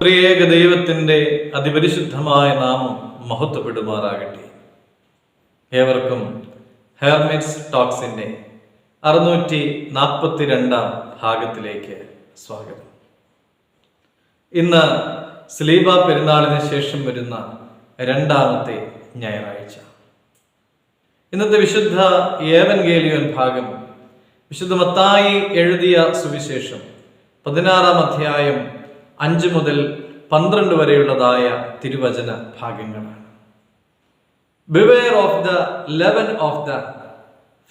പ്രിയേക ദൈവത്തിന്റെ അതിപരിശുദ്ധമായ നാമം മഹത്വപ്പെടുമാറാകട്ടെ. ഏവർക്കും ഹെർമിറ്റ്സ് ടോക്സിന്റെ അറുന്നൂറ്റി നാൽപ്പത്തി രണ്ടാം ഭാഗത്തിലേക്ക് സ്വാഗതം. ഇന്ന് സ്ലീബ പെരുന്നാളിന് ശേഷം വരുന്ന രണ്ടാമത്തെ ഞായറാഴ്ച. ഇന്നത്തെ വിശുദ്ധ ഏവൻ ഗേലിയൻ ഭാഗം വിശുദ്ധ മത്തായി എഴുതിയ സുവിശേഷം പതിനാറാം അധ്യായം അഞ്ച് മുതൽ പന്ത്രണ്ട് വരെയുള്ളതായ തിരുവചന ഭാഗങ്ങളാണ് beware of the leaven of the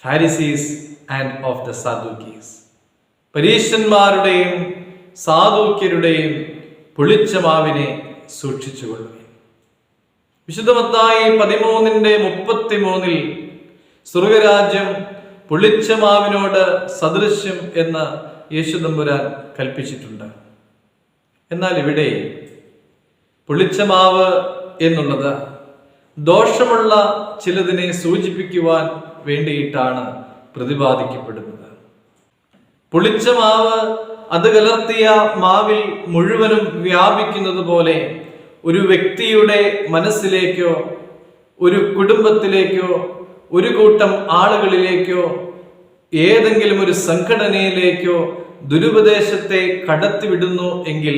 Pharisees and of the Sadducees പരീശന്മാരുടെയും സാധുക്യരുടെയും പുളിച്ച മാവിനെ സൂക്ഷിച്ചുകൊള്ളുക വിശുദ്ധമത്തായി പതിമൂന്നിന്റെ മുപ്പത്തിമൂന്നിൽ സ്വർഗരാജ്യം പുളിച്ച മാവിനോട് സദൃശ്യം എന്ന് യേശുദമ്പുരാൻ കൽപ്പിച്ചിട്ടുണ്ട്. എന്നാൽ ഇവിടെ പുളിച്ചമാവ് എന്നുള്ളത് ദോഷമുള്ള ചിലതിനെ സൂചിപ്പിക്കുവാൻ വേണ്ടിയിട്ടാണ് പ്രതിപാദിക്കപ്പെടുന്നത്. പുളിച്ച മാവ് അത് കലർത്തിയ മാവിൽ മുഴുവനും വ്യാപിക്കുന്നത് പോലെ ഒരു വ്യക്തിയുടെ മനസ്സിലേക്കോ ഒരു കുടുംബത്തിലേക്കോ ഒരു കൂട്ടം ആളുകളിലേക്കോ ഏതെങ്കിലും ഒരു സംഘടനയിലേക്കോ ദുരുപദേശത്തെ കടത്തിവിടുന്നു എങ്കിൽ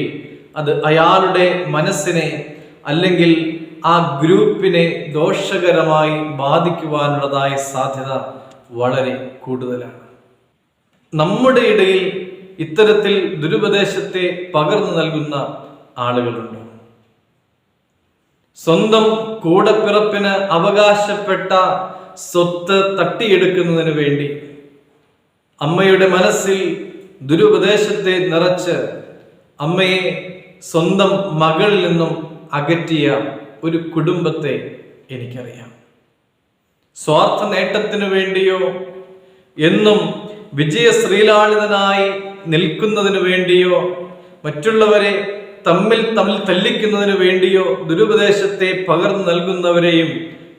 അത് അയാളുടെ മനസ്സിനെ അല്ലെങ്കിൽ ആ ഗ്രൂപ്പിനെ ദോഷകരമായി ബാധിക്കുവാനുള്ളതായ സാധ്യത വളരെ കൂടുതലാണ്. നമ്മുടെ ഇടയിൽ ഇത്തരത്തിൽ ദുരുപദേശത്തെ പകർന്നു നൽകുന്ന ആളുകളുണ്ട്. സ്വന്തം കൂടപ്പിറപ്പിന് അവകാശപ്പെട്ട സ്വത്ത് തട്ടിയെടുക്കുന്നതിന് വേണ്ടി അമ്മയുടെ മനസ്സിൽ ദുരുപദേശത്തെ നിറച്ച് അമ്മയെ സ്വന്തം മകളിൽ നിന്നും അകറ്റിയ ഒരു കുടുംബത്തെ എനിക്കറിയാം. സ്വാർത്ഥ നേട്ടത്തിനു വേണ്ടിയോ എന്നും വിജയശ്രീലാളിതനായി നിൽക്കുന്നതിനു വേണ്ടിയോ മറ്റുള്ളവരെ തമ്മിൽ തമ്മിൽ തല്ലിക്കുന്നതിന് വേണ്ടിയോ ദുരുപദേശത്തെ പകർന്നു നൽകുന്നവരെയും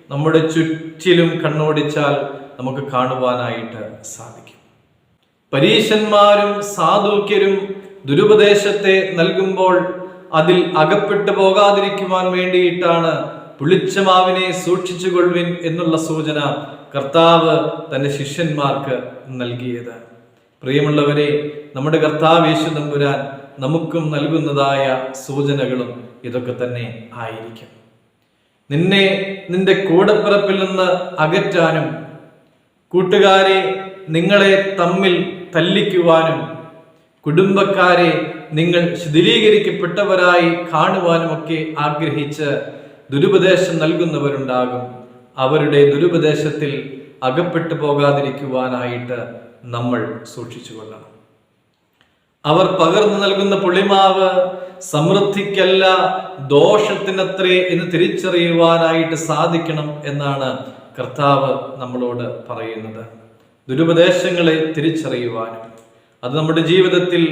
നമ്മുടെ ചുറ്റിലും കണ്ണോടിച്ചാൽ നമുക്ക് കാണുവാനായിട്ട് സാധിക്കും. പരീശന്മാരും സാധുക്യരും ദുരുപദേശത്തെ നൽകുമ്പോൾ അതിൽ അകപ്പെട്ടു പോകാതിരിക്കുവാൻ വേണ്ടിയിട്ടാണ് പുളിച്ചമാവിനെ സൂക്ഷിച്ചുകൊള്ളുവിൻ എന്നുള്ള സൂചന കർത്താവ് തന്റെ ശിഷ്യന്മാർക്ക് നൽകിയത്. പ്രിയമുള്ളവരെ നമ്മുടെ കർത്താവ് യേശു തമ്പുരാൻ നമുക്കും നൽകുന്നതായ സൂചനകളും ഇതൊക്കെ തന്നെ ആയിരിക്കും. നിന്നെ നിന്റെ കൂടപ്പിറപ്പിൽ നിന്ന് അകറ്റാനും കൂട്ടുകാരെ നിങ്ങളെ തമ്മിൽ തല്ലിക്കുവാനും കുടുംബക്കാരെ നിങ്ങൾ ശിഥിലീകരിക്കപ്പെട്ടവരായി കാണുവാനുമൊക്കെ ആഗ്രഹിച്ച് ദുരുപദേശം നൽകുന്നവരുണ്ടാകും. അവരുടെ ദുരുപദേശത്തിൽ അകപ്പെട്ടു പോകാതിരിക്കുവാനായിട്ട് നമ്മൾ സൂക്ഷിച്ചു കൊള്ളണം അവർ പകർന്നു നൽകുന്ന പുളിമാവ് സമൃദ്ധിക്കല്ല ദോഷത്തിനത്രേ എന്ന് തിരിച്ചറിയുവാനായിട്ട് സാധിക്കണം എന്നാണ് കർത്താവ് നമ്മളോട് പറയുന്നത്. ദുരുപദേശങ്ങളെ തിരിച്ചറിയുവാനും അത് നമ്മുടെ ജീവിതത്തിൽ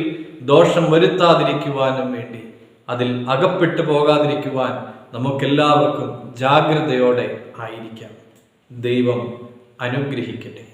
ദോഷം വരുത്താതിരിക്കുവാനും വേണ്ടി അതിൽ അകപ്പെട്ടു പോകാതിരിക്കുവാൻ നമുക്കെല്ലാവർക്കും ജാഗ്രതയോടെ ആയിരിക്കാം. ദൈവം അനുഗ്രഹിക്കട്ടെ.